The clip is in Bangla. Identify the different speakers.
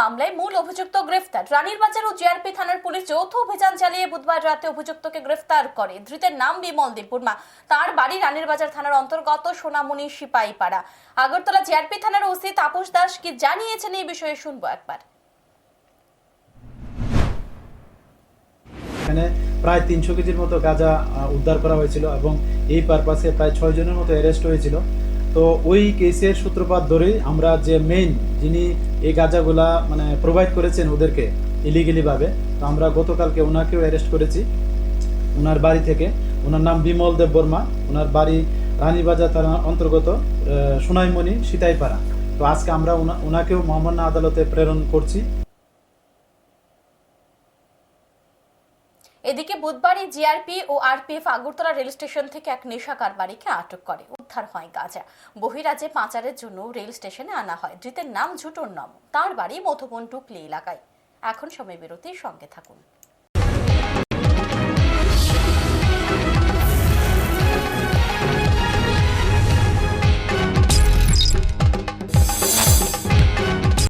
Speaker 1: মামলায় মূল অভিযুক্ত গ্রেফতার। রানীর বাজার ও জিআরপি থানার পুলিশ যৌথ অভিযান চালিয়ে বুধবার রাতে অভিযুক্তকে গ্রেফতার করে। ধৃতের নাম বিমল দেববর্মা। তার বাড়ি রানীর বাজার থানার অন্তর্গত সোনামণি সিপাহীপাড়া আগরতলা জিআরপি থানার ওসি তাপস দাস কি জানিয়েছেন এই বিষয়ে শুনব একবার।
Speaker 2: এখানে প্রায় তিনশো কেজির মতো গাঁজা উদ্ধার করা হয়েছিল এবং এই পারপাসে প্রায় ছয় জনের মতো অ্যারেস্ট হয়েছিল। তো ওই কেসের সূত্রপাত ধরেই আমরা যে মেইন যিনি এই গাঁজাগুলা মানে প্রোভাইড করেছেন ওদেরকে ইলিগেলি ভাবে, তো আমরা গতকালকে ওনাকেও অ্যারেস্ট করেছি, ওনার বাড়ি থেকে। ওনার নাম বিমল দেব বর্মা, ওনার বাড়ি রানীবাজার থানার অন্তর্গত সোনাইমণি, সিতাইপাড়া। তো আজকে আমরা ওনাকেও মহামান্য আদালতে প্রেরণ করছি।
Speaker 1: এদিকে বুধবারই জিআরপি ও আরপিএফ আগরতলা রেল স্টেশন থেকে এক নেশা কারবারিকে আটক করে। উদ্ধার হয় গাঁজা। বহিরাজ্যে পাচারের জন্য রেল স্টেশনে আনা হয়। ধৃতের নাম ঝুটুর নাম। তার বাড়ি মধুবন টুকলি এলাকায়। এখন সময় বিরতির সঙ্গে থাকুন।